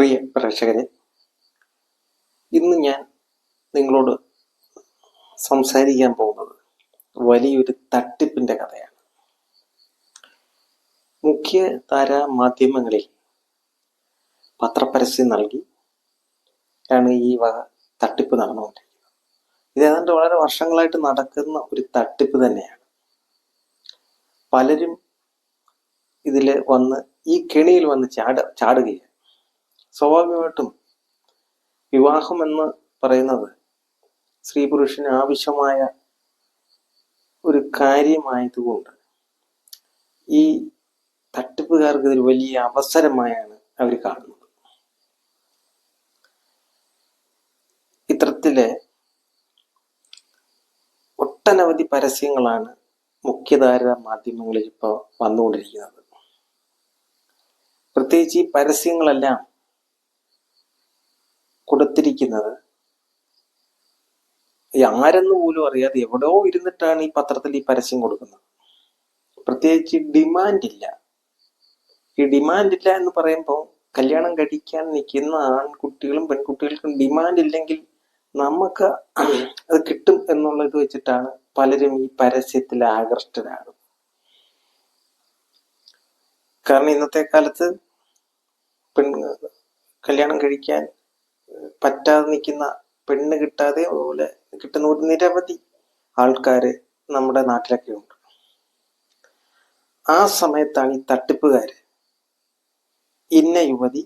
പ്രിയ പ്രേക്ഷകരെ ഇന്ന് ഞാൻ നിങ്ങളോട് സംസാരിക്കാൻ പോകുന്നത് വലിയൊരു തട്ടിപ്പിന്റെ കഥയാണ്. മുഖ്യ താര മാധ്യമങ്ങളിൽ പത്രപരസ്യം നൽകി ആണ് ഈ വക തട്ടിപ്പ് നടന്നുകൊണ്ടിരിക്കുന്നത്. ഇത് ഏതാണ്ട് വളരെ വർഷങ്ങളായിട്ട് നടക്കുന്ന ഒരു തട്ടിപ്പ് തന്നെയാണ്. പലരും ഇതിൽ വന്ന് ഈ കെണിയിൽ വന്ന് ചാട ചാടുകയാണ്. സ്വാഭാവികമായിട്ടും വിവാഹം എന്ന് പറയുന്നത് സ്ത്രീ പുരുഷന് ആവശ്യമായ ഒരു കാര്യമായതുകൊണ്ട് ഈ തട്ടിപ്പുകാർക്ക് ഇതൊരു വലിയ അവസരമായാണ് അവർ കാണുന്നത്. ഇത്തരത്തിലെ ഒട്ടനവധി പരസ്യങ്ങളാണ് മുഖ്യധാര മാധ്യമങ്ങളിൽ ഇപ്പോൾ വന്നുകൊണ്ടിരിക്കുന്നത്. പ്രത്യേകിച്ച് ഈ പരസ്യങ്ങളെല്ലാം കൊടുത്തിരിക്കുന്നത്. ആരെന്ന് പോലും അറിയാതെ എവിടെയോ ഇരുന്നിട്ടാണ് ഈ പത്രത്തിൽ ഈ പരസ്യം കൊടുക്കുന്നത്. പ്രത്യേകിച്ച് ഡിമാൻഡ് ഇല്ല. ഈ ഡിമാൻഡ് ഇല്ല എന്ന് പറയുമ്പോൾ കല്യാണം കഴിക്കാൻ നിൽക്കുന്ന ആൺകുട്ടികളും പെൺകുട്ടികൾക്കും ഡിമാൻഡ് ഇല്ലെങ്കിൽ നമുക്ക് അത് കിട്ടും എന്നുള്ളത് വെച്ചിട്ടാണ് പലരും ഈ പരസ്യത്തിൽ ആകർഷ്ടരാകുന്നത് കാരണം ഇന്നത്തെ കാലത്ത് പെൺ കല്യാണം കഴിക്കാൻ പറ്റാതെ നിൽക്കുന്ന പെണ്ണ് കിട്ടാതെ അതുപോലെ കിട്ടുന്ന ഒരു നിരവധി ആൾക്കാർ നമ്മുടെ നാട്ടിലൊക്കെ ഉണ്ട്. ആ സമയത്താണ് ഈ തട്ടിപ്പുകാർ ഇന്ന യുവതി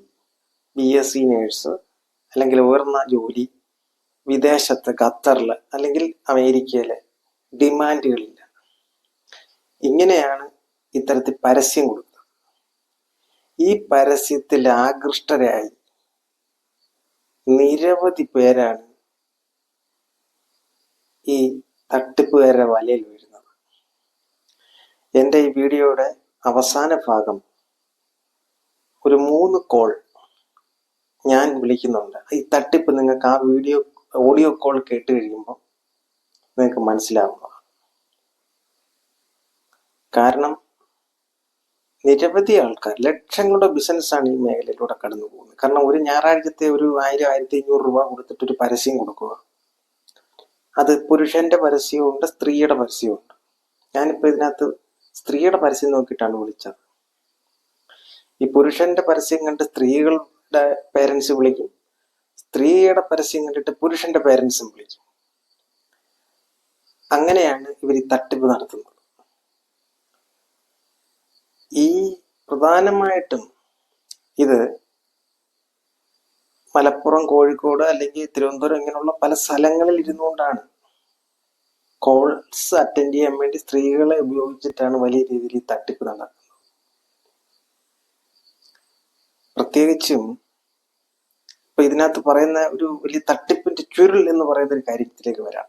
ബി എസ് സി നേഴ്സ് അല്ലെങ്കിൽ ഉയർന്ന ജോലി വിദേശത്ത് ഖത്തറിൽ അല്ലെങ്കിൽ അമേരിക്കയിലെ ഡിമാൻഡുകളില്ല. ഇങ്ങനെയാണ് ഇത്തരത്തിൽ പരസ്യം കൊടുക്കുന്നത് ഈ പരസ്യത്തിൽ ആകൃഷ്ടരായി നിരവധി പേരാണ് ഈ തട്ടിപ്പുകാരുടെ വലയിൽ വീഴുന്നത്. എന്റെ ഈ വീഡിയോയുടെ അവസാന ഭാഗം ഒരു മൂന്ന് കോൾ ഞാൻ വിളിക്കുന്നുണ്ട്. ഈ തട്ടിപ്പ് നിങ്ങൾക്ക് ആ വീഡിയോ ഓഡിയോ കോൾ കേട്ട് കഴിയുമ്പോൾ നിങ്ങൾക്ക് മനസ്സിലാവുന്നതാണ്. കാരണം നിരവധി ആൾക്കാർ ലക്ഷങ്ങളുടെ ബിസിനസ്സാണ് ഈ മേഖലയിലൂടെ കടന്നു പോകുന്നത്. കാരണം ഒരു ഞായറാഴ്ചത്തെ ഒരു ആയിരം ആയിരത്തി അഞ്ഞൂറ് രൂപ കൊടുത്തിട്ട് ഒരു പരസ്യം കൊടുക്കുക. അത് പുരുഷന്റെ പരസ്യമുണ്ട് സ്ത്രീയുടെ പരസ്യമുണ്ട് ഞാനിപ്പോൾ ഇതിനകത്ത് സ്ത്രീയുടെ പരസ്യം നോക്കിയിട്ടാണ് വിളിച്ചത്. ഈ പുരുഷന്റെ പരസ്യം കണ്ട് സ്ത്രീകളുടെ പേരൻസ് വിളിക്കും. സ്ത്രീയുടെ പരസ്യം കണ്ടിട്ട് പുരുഷന്റെ പേരൻസും വിളിക്കും. അങ്ങനെയാണ് ഇവർ ഈ തട്ടിപ്പ് നടത്തുന്നത്. ഈ പ്രധാനമായിട്ടും ഇത് മലപ്പുറം കോഴിക്കോട് അല്ലെങ്കിൽ തിരുവനന്തപുരം ഇങ്ങനെയുള്ള പല സ്ഥലങ്ങളിൽ ഇരുന്നുകൊണ്ടാണ്. കോൾസ് അറ്റൻഡ് ചെയ്യാൻ വേണ്ടി സ്ത്രീകളെ ഉപയോഗിച്ചിട്ടാണ് വലിയ രീതിയിൽ തട്ടിപ്പ് നടക്കുന്നത്. പ്രത്യേകിച്ചും ഇപ്പൊ ഇതിനകത്ത് പറയുന്ന ഒരു വലിയ തട്ടിപ്പിന്റെ ചുരുൾ എന്ന് പറയുന്ന ഒരു കാര്യത്തിലേക്ക് വരാം.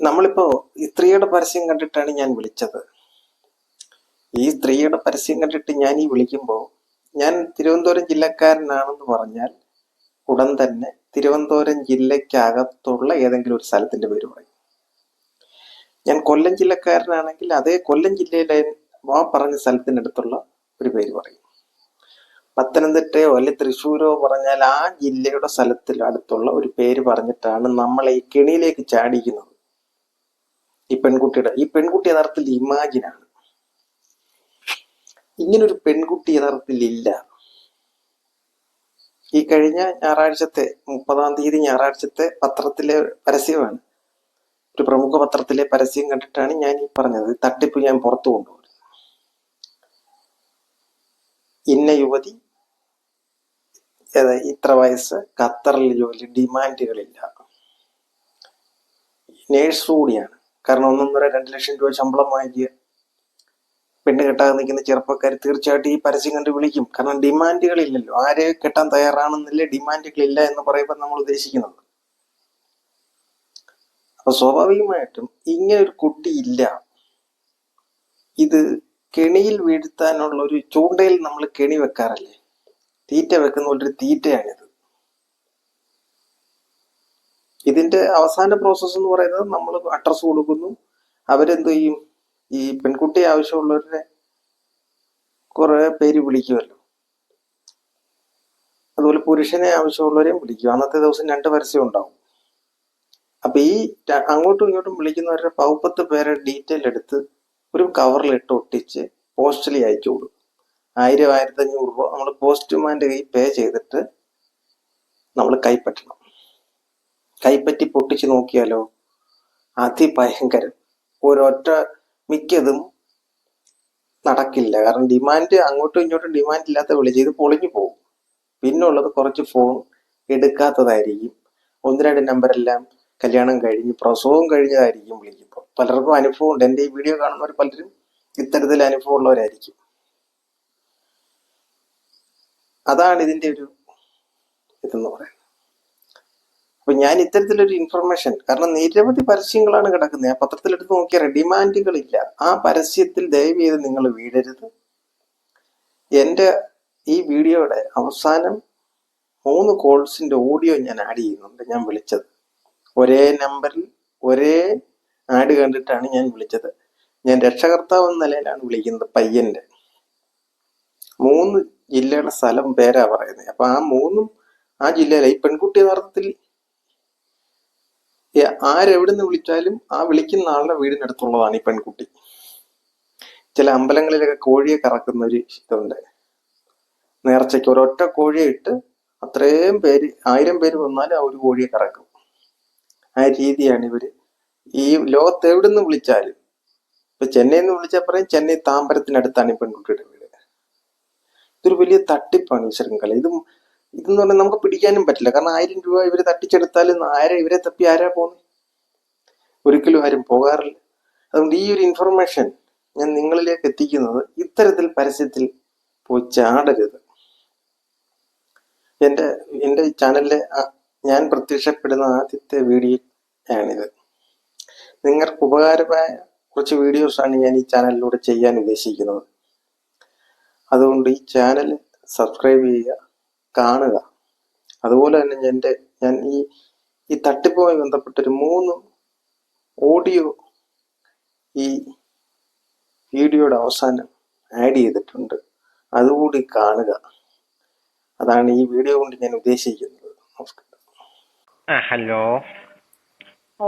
നമ്മളിപ്പോ സ്ത്രീയുടെ പരസ്യം കണ്ടിട്ടാണ് ഞാൻ വിളിച്ചത്. ഈ സ്ത്രീയുടെ പരസ്യം കണ്ടിട്ട് ഞാൻ ഈ വിളിക്കുമ്പോൾ ഞാൻ തിരുവനന്തപുരം ജില്ലക്കാരനാണെന്ന് പറഞ്ഞാൽ ഉടൻ തന്നെ തിരുവനന്തപുരം ജില്ലയ്ക്കകത്തുള്ള ഏതെങ്കിലും ഒരു സ്ഥലത്തിന്റെ പേര് പറയും. ഞാൻ കൊല്ലം ജില്ലക്കാരനാണെങ്കിൽ അതേ കൊല്ലം ജില്ലയിലെ ആ പറഞ്ഞ സ്ഥലത്തിനടുത്തുള്ള ഒരു പേര് പറയും. പത്തനംതിട്ടയോ അല്ലെ തൃശ്ശൂരോ പറഞ്ഞാൽ ആ ജില്ലയുടെ സ്ഥലത്തിൽ അടുത്തുള്ള ഒരു പേര് പറഞ്ഞിട്ടാണ് നമ്മളെ ഈ കെണിയിലേക്ക് ചാടിക്കുന്നത് ഈ പെൺകുട്ടിയുടെ ഈ പെൺകുട്ടി യഥാർത്ഥത്തിൽ ഇമാജിനാണ്. ഇങ്ങനൊരു പെൺകുട്ടി യഥാർത്ഥത്തിൽ ഇല്ല. ഈ കഴിഞ്ഞ ഞായറാഴ്ചത്തെ മുപ്പതാം തീയതി ഞായറാഴ്ചത്തെ പത്രത്തിലെ പരസ്യമാണ്. ഒരു പ്രമുഖ പത്രത്തിലെ പരസ്യം കണ്ടിട്ടാണ് ഞാൻ ഈ പറഞ്ഞത്. തട്ടിപ്പ് ഞാൻ പുറത്തു കൊണ്ടുപോകുന്നത് ഇന്ന യുവതി ഇത്ര വയസ്സ് ഖത്തറിൽ ജോലി ഡിമാൻഡുകളില്ല. നേഴ്സ് കൂടിയാണ്. കാരണം ഒന്നൊന്നര രണ്ട് ലക്ഷം രൂപ ശമ്പളം വാങ്ങിക്കുക പെണ്ണ് കെട്ടാതെ നിൽക്കുന്ന ചെറുപ്പക്കാർ തീർച്ചയായിട്ടും ഈ പരസ്യം കണ്ട് വിളിക്കും. കാരണം ഡിമാൻഡുകളില്ലല്ലോ. ആരെ കെട്ടാൻ തയ്യാറാണെന്നില്ല ഡിമാൻഡുകളില്ല എന്ന് പറയുമ്പോൾ നമ്മൾ ഉദ്ദേശിക്കുന്നത്. അപ്പൊ സ്വാഭാവികമായിട്ടും ഇങ്ങനെ ഒരു കുട്ടി ഇല്ല. ഇത് കെണിയിൽ വീഴ്ത്താനുള്ള ഒരു ചൂണ്ടയിൽ നമ്മൾ കെണി വെക്കാറല്ലേ? തീറ്റ വെക്കുന്ന ഒരു തീറ്റയാണിത്. ഇതിന്റെ അവസാന പ്രോസസ്സ് എന്ന് പറയുന്നത് നമ്മൾ അഡ്രസ് കൊടുക്കുന്നു. അവരെന്ത് ചെയ്യും? ഈ പെൺകുട്ടി ആവശ്യമുള്ളവരെ കുറെ പേര് വിളിക്കുമല്ലോ. അതുപോലെ പുരുഷനെ ആവശ്യമുള്ളവരെയും വിളിക്കും. അന്നത്തെ ദിവസം രണ്ട് പരസ്യം ഉണ്ടാവും. അപ്പൊ ഈ അങ്ങോട്ടും ഇങ്ങോട്ടും വിളിക്കുന്നവരുടെ പൗപ്പത്ത് പേരെ ഡീറ്റെയിൽ എടുത്ത് ഒരു കവറിൽ ഇട്ട് ഒട്ടിച്ച് പോസ്റ്റലി അയച്ചു കൊടുക്കും. ആയിരം ആയിരത്തി അഞ്ഞൂറ് രൂപ നമ്മൾ പോസ്റ്റ്മാന്റെ കൈ പേ ചെയ്തിട്ട് നമ്മൾ കൈപ്പറ്റണം. കൈപ്പറ്റി പൊട്ടിച്ച് നോക്കിയാലോ? അതിഭയങ്കരം. ഒരൊറ്റ മിക്കതും നടക്കില്ല. കാരണം ഡിമാൻഡ് അങ്ങോട്ടും ഇങ്ങോട്ടും ഡിമാൻഡ് ഇല്ലാത്ത വിളി ഇത് പൊളിഞ്ഞു പോകും. പിന്നുള്ളത് കുറച്ച് ഫോൺ എടുക്കാത്തതായിരിക്കും. ഒന്ന് രണ്ട് നമ്പരെല്ലാം കല്യാണം കഴിഞ്ഞ് പ്രസവം കഴിഞ്ഞതായിരിക്കും വിളിക്കുമ്പോൾ. പലർക്കും അനുഭവം ഉണ്ട് എന്റെ ഈ വീഡിയോ കാണുന്നവർ പലരും ഇത്തരത്തിൽ അനുഭവം ഉള്ളവരായിരിക്കും അതാണ് ഇതിന്റെ ഒരു ഇതെന്ന് പറയുന്നത് അപ്പൊ ഞാൻ ഇത്തരത്തിലൊരു ഇൻഫർമേഷൻ കാരണം നിരവധി പരസ്യങ്ങളാണ് കിടക്കുന്നത്. ആ പത്രത്തിലെടുത്ത് നോക്കിയാൽ ഡിമാൻഡുകളില്ല ആ പരസ്യത്തിൽ ദയവ് ചെയ്ത് നിങ്ങൾ വീഴരുത് എന്റെ ഈ വീഡിയോയുടെ അവസാനം മൂന്ന് കോൾസിന്റെ ഓഡിയോ ഞാൻ ആഡ് ചെയ്യുന്നുണ്ട്. ഞാൻ വിളിച്ചത്. ഒരേ നമ്പറിൽ ഒരേ ആഡ് കണ്ടിട്ടാണ് ഞാൻ വിളിച്ചത്. ഞാൻ രക്ഷകർത്താവ് എന്ന നിലയിലാണ് വിളിക്കുന്നത് പയ്യന്റെ. മൂന്ന് ജില്ലയുടെ സ്ഥലം പേരാ പറയുന്നത്. അപ്പൊ ആ മൂന്നും ആ ജില്ലയിലെ ഈ പെൺകുട്ടി യഥാർത്ഥത്തിൽ ഏ- ആരെവിടുന്ന് വിളിച്ചാലും ആ വിളിക്കുന്ന ആളുടെ വീടിനടുത്തുള്ളതാണ് ഈ പെൺകുട്ടി. ചില അമ്പലങ്ങളിലൊക്കെ കോഴിയെ കറക്കുന്ന ഒരു ഇതുണ്ട്. നേർച്ചയ്ക്ക് ഒരൊറ്റ കോഴിയെ ഇട്ട് അത്രയും പേര് ആയിരം പേര് വന്നാലും ആ ഒരു കോഴിയെ കറക്കും. ആ രീതിയാണ് ഇവർ ഈ ലോകത്ത് എവിടുന്ന് വിളിച്ചാലും. ഇപ്പൊ ചെന്നൈയിൽ നിന്ന് വിളിച്ചാൽ പറയും ചെന്നൈ താമ്പരത്തിനടുത്താണ് ഈ പെൺകുട്ടിയുടെ വീട്. ഇതൊരു വലിയ തട്ടിപ്പാണ് ഈ ശൃംഖല. ഇതും ഇതെന്ന് പറഞ്ഞാൽ നമുക്ക് പിടിക്കാനും പറ്റില്ല. കാരണം ആയിരം രൂപ ഇവർ തട്ടിച്ചെടുത്താൽ ആരെ ഇവരെ തപ്പി ആരാ പോകുന്നത് ഒരിക്കലും ആരും പോകാറില്ല. അതുകൊണ്ട് ഈ ഒരു ഇൻഫർമേഷൻ ഞാൻ നിങ്ങളിലേക്ക് എത്തിക്കുന്നത് ഇത്തരത്തിൽ പരസ്യത്തിൽ പോയി ചാടരുത്. എന്റെ എന്റെ ചാനലിലെ ഞാൻ പ്രത്യക്ഷപ്പെടുന്ന ആദ്യത്തെ വീഡിയോ ആണിത്. നിങ്ങൾക്ക് ഉപകാരമായ കുറച്ച് വീഡിയോസാണ് ഞാൻ ഈ ചാനലിലൂടെ ചെയ്യാൻ ഉദ്ദേശിക്കുന്നത്. അതുകൊണ്ട് ഈ ചാനൽ സബ്സ്ക്രൈബ് ചെയ്യുക. കാണുക. അതുപോലെ തന്നെ എന്റെ ഞാൻ ഈ ഈ തട്ടിപ്പുമായി ബന്ധപ്പെട്ടൊരു മൂന്ന് ഓഡിയോ ഈ വീഡിയോയുടെ അവസാനം ആഡ് ചെയ്തിട്ടുണ്ട്. അതുകൂടി കാണുക. അതാണ് ഈ വീഡിയോ കൊണ്ട് ഞാൻ ഉദ്ദേശിക്കുന്നത്. നമസ്കാരം. ഹലോ.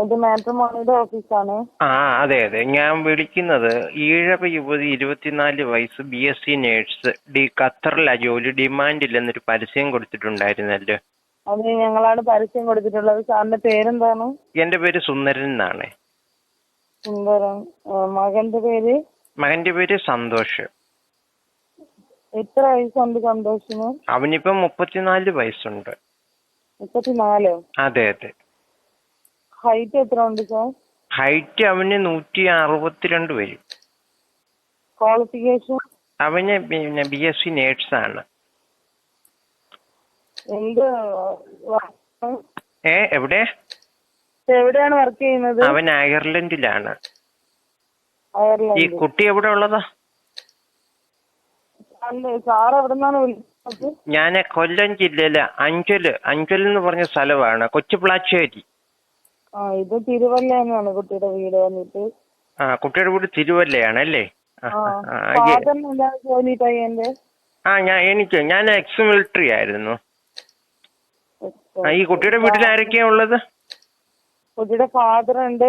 ഇത് മാട്രിമോണിയുടെ ഓഫീസാണ്. ആ അതെ അതെ. ഞാൻ വിളിക്കുന്നത് ഈഴവ യുവതി ഇരുപത്തിനാല് വയസ്സ് ബി എസ് സി നേഴ്സ് ഡി ഖത്തറിലാ ജോലി ഡിമാൻഡില്ലെന്നൊരു പരസ്യം കൊടുത്തിട്ടുണ്ടായിരുന്നല്ലോ. അത് ഞങ്ങളാണ് പരസ്യം കൊടുത്തിട്ടുള്ളത്. സാറിന്റെ പേരെന്താണ്? എന്റെ പേര് സുന്ദരൻ എന്നാണ്. സുന്ദരൻ. ആ, മകന്റെ പേര്? മകന്റെ പേര് സന്തോഷ്. എത്ര വയസ്സുണ്ട് സന്തോഷിന്? അവനിപ്പം മുപ്പത്തിനാല് വയസ്സുണ്ട്. മുപ്പത്തിനാലോ? അതെ അതെ. ഹൈറ്റ് എത്ര ഉണ്ട് സാർ? ഹൈറ്റ് അവന് നൂറ്റി അറുപത്തിരണ്ട് വരും. ക്വാളിഫിക്കേഷൻ? അവന് പിന്നെ ബി എസ് സി നേഴ്സാണ് എന്ത് ഏ എവിടെ? എവിടെയാണ് വർക്ക് ചെയ്യുന്നത്? അവൻ അയർലൻഡിലാണ്. ഈ കുട്ടി എവിടെ ഉള്ളതാ? സാർ എവിടെ നിന്നാണ് വിളിക്കുന്നത്? ഞാൻ കൊല്ലം ജില്ലയിലെ. അഞ്ചൽ അഞ്ചൽ എന്ന് പറഞ്ഞ സ്ഥലമാണ് കൊച്ചുപ്ലാച്ചേരി ആ ഇത് തിരുവല്ല എന്നാണ് കുട്ടിയുടെ വീട് വന്നിട്ട്. ആ കുട്ടിയുടെ വീട് തിരുവല്ലയാണ് അല്ലേ? ജോലി പയ്യന്റെ ആ ഞാൻ എനിക്ക് ഞാൻ എക്സ് മിലിറ്ററി ആയിരുന്നു ഈ കുട്ടിയുടെ വീട്ടിൽ ആരൊക്കെയാ ഉള്ളത്? കുട്ടിയുടെ ഫാദർ ഉണ്ട്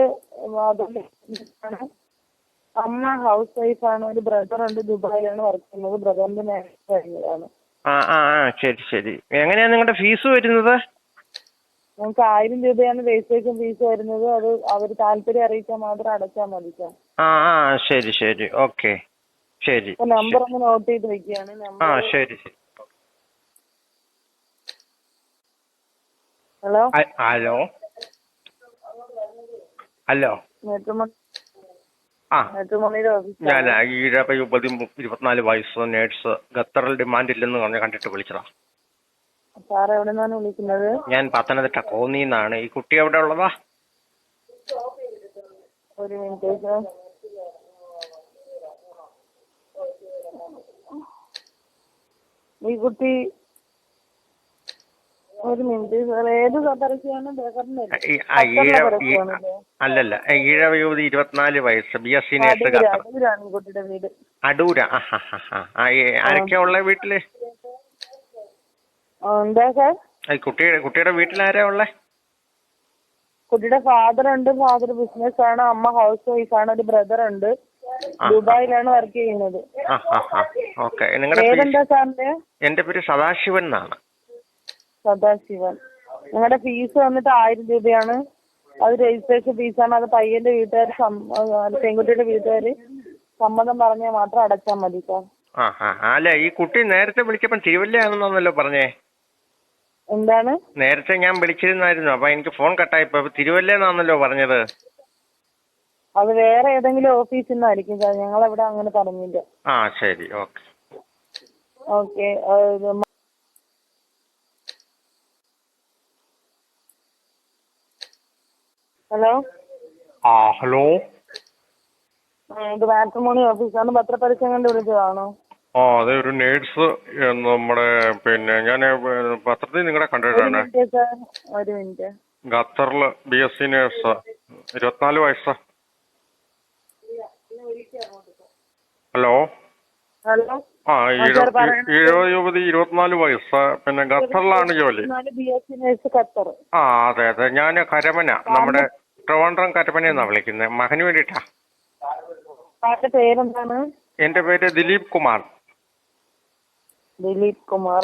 അമ്മ ഹൗസ് വൈഫ് ആണ് ഒരു ബ്രദർ ഉണ്ട് ദുബായിലാണ് വർക്ക് ചെയ്യുന്നത്. ബ്രദറിന്റെ മാരേജ് കഴിഞ്ഞതാണ്. ആ ആ ആ ശരി ശരി. എങ്ങനെയാ നിങ്ങളുടെ ഫീസ് വരുന്നത്? ഞങ്ങൾക്ക് ആയിരം രൂപയാണ് രജിസ്ട്രേഷൻ ഫീസ് വരുന്നത്. അത് അവർ താല്പര്യം അറിയിച്ചാൽ മാത്രം അടച്ചാൽ മതി സാർ ആ ആ ശരി ശരി. ഓക്കെ ശരി. അപ്പൊ നമ്പർ ഒന്ന് നോട്ട് ചെയ്ത് വെക്കുകയാണ്. ആ നമ്പർ ശരി ശരി. Hello hello? ഹലോ? മെട്രോമണി ആ. മെട്രോമണിയുടെ ഓഫീസ് ഞാൻ യുവതി ഇരുപത്തിനാല് വയസ്സ് നേഴ്സ് ഖത്തറിൽ ഡിമാൻഡ് ഇല്ലെന്ന് പറഞ്ഞ് കണ്ടിട്ട് വിളിച്ചതാ. സാർ എവിടെ നിന്നാണ് വിളിക്കുന്നത്? ഞാൻ പത്തനംതിട്ട കോന്നിന്നാണ് ഈ കുട്ടി എവിടെ ഉള്ളതാ? ഒരു മിനിറ്റ് സാർ ഈ കുട്ടി ഒരു മിനിറ്റ് സാർ ഏത് പരസ്യമാണ് ബേക്കറിന്റെ അല്ലല്ല ഈഴവ യുവതി ഇരുപത്തിനാല് വയസ്സ് ബി എസ് സി നേഴ്സ് അടൂരാണ് കുട്ടിയുടെ വീട്. അടൂര ആരൊക്കെയാ ഉള്ള വീട്ടിൽ? എന്താ സാർ? ഈ കുട്ടിയുടെ കുട്ടിയുടെ വീട്ടിലാരാ ഉള്ളേ? കുട്ടിയുടെ ഫാദർ ഉണ്ട് ഫാദർ ബിസിനസ് ആണ് അമ്മ ഹൗസ് വൈഫ് ആണ് ഒരു ബ്രദർ ഉണ്ട്. ദുബായിലാണ് വർക്ക് ചെയ്യുന്നത്. ഓക്കെ പേരെന്താ സാറിന്റെ എന്റെ പേര് സദാശിവൻ എന്നാണ്. സദാശിവൻ. നിങ്ങളുടെ ഫീസ് വന്നിട്ട് ആയിരം രൂപയാണ്. അത് രജിസ്ട്രേഷൻ ഫീസാണ് അത് പയ്യന്റെ വീട്ടുകാർ പെൺകുട്ടിയുടെ വീട്ടുകാര് സമ്മതം പറഞ്ഞാൽ മാത്രം അടച്ചാൽ മതി സാർ. അല്ല ഈ കുട്ടി നേരത്തെ വിളിച്ചപ്പോൾ തിരുവല്ലയാണെന്നാണല്ലോ പറഞ്ഞേ. എന്താണ്? നേരത്തെ ഞാൻ വിളിച്ചിരുന്നായിരുന്നു. അപ്പൊ എനിക്ക് ഫോൺ കട്ടായി അപ്പൊ തിരുവല്ലേന്നാണല്ലോ പറഞ്ഞത്. അത് വേറെ ഏതെങ്കിലും ഓഫീസിൽ നിന്നായിരിക്കും സാർ. ഞങ്ങളവിടെ അങ്ങനെ പറഞ്ഞില്ല. ആ ശരി. ഓക്കെ. ഓക്കെ. ഹലോ? ആ ഹലോ? ഇത് മാട്രിമോണി ഓഫീസാണ്. പത്രപരസ്യം കണ്ട് വിളിച്ചതാണോ? ആ അതെ ഒരു നേഴ്സ് നമ്മുടെ പിന്നെ ഞാൻ പത്രത്തിൽ നിങ്ങളെ കണ്ടിട്ടാണ്. ഒരു മിനിറ്റ് ഖത്തറിൽ ബി എസ് സി നേഴ്സ് ഇരുപത്തിനാല് വയസ്സ്. ഹലോ? ഹലോ? ആ. ഇരുപത് യുവതി ഇരുപത്തിനാല് വയസ്സ്. പിന്നെ ഖത്തറിലാണ് ജോലി. ആ അതെ അതെ. ഞാൻ കരമന നമ്മുടെ ട്രിവാൻഡ്രം കരമന എന്നാ വിളിക്കുന്നത് മകന് വേണ്ടിട്ടാ. എന്റെ പേര് ദിലീപ് കുമാർ. ദിലീപ് കുമാർ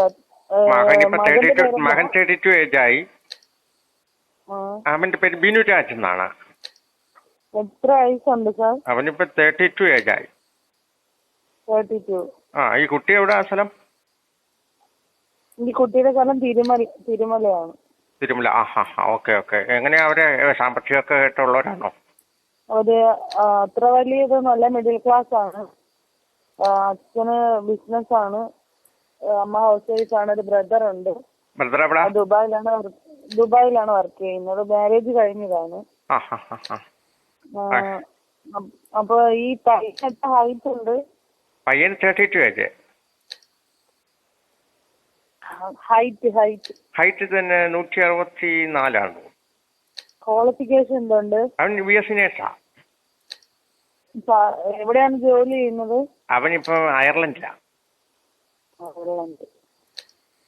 മകൻ ഇപ്പൊ തേർട്ടി ടു മകൻ തേർട്ടി ടു ഏജ് ആയി അവന്റെ പേര് ബിനു രാജ് എന്നാണ്. എത്ര വയസ്സുണ്ട് സാർ? അവനിപ്പോ തേർട്ടി ടു ഏജ് ആയി. തേർട്ടി ടു ആ ഈ കുട്ടി എവിടെ സ്ഥലം ഈ കുട്ടിയുടെ സ്ഥലം തിരുമല തിരുമലയാണ്. തിരുമല. ആ ഹാ ഹാ ഓക്കെ ഓക്കെ. എങ്ങനെയാ അവരെ സാമ്പത്തികമൊക്കെ ആയിട്ടുള്ളവരാണോ ഒരു ആ, അത്ര വലിയ ഇതൊന്നുമല്ല മിഡിൽ ക്ലാസ് ആണ്. ആ, അച്ഛന് ബിസിനസ് ആണ്. ആ, അമ്മ ഹൗസ് വൈഫ് ആണ് ഒരു ബ്രദർ ഉണ്ട്. ബ്രദർ എവിടെ? ദുബായിലാണ് ദുബായിലാണ് വർക്ക് ചെയ്യുന്നത്. മാരേജ് കഴിഞ്ഞതാണ്. അപ്പ- ഈ പൈസ ഹൈറ്റ് ഉണ്ട്? പയ്യൻ thirty two age height height height തന്നെ നൂറ്റി അറുപത്തി നാലാണ് ക്വാളിഫിക്കേഷൻ എന്തുണ്ട്? അവൻ ബി എസ് നേഴ്സാ. എവിടെയാണ് ജോലി ചെയ്യുന്നത്? അവനിപ്പോ അയർലൻഡിലാ അയർലൻഡ്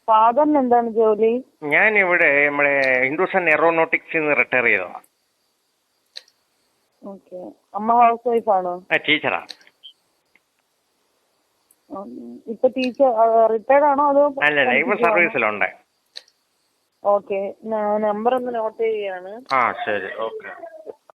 ഫാദറിന് എന്താണ് ജോലി? ഞാൻ ഇവിടെ നമ്മുടെ ഹിന്ദുസ്ഥാൻ എറോനോട്ടിക്സ് റിട്ടയർ ചെയ്തതാ. ഓക്കെ. അമ്മ ഹൗസ് വൈഫ് ആണോ ആ ടീച്ചറാ. ഇപ്പൊ ടീച്ചർ റിട്ടയർഡ് ആണോ അതോ അല്ല ഇപ്പൊ സർവീസിലുണ്ട്. ഓക്കെ. നമ്പർ ഒന്ന് നോട്ട് ചെയ്യാണ്. ആ ശരി. ഓക്കെ.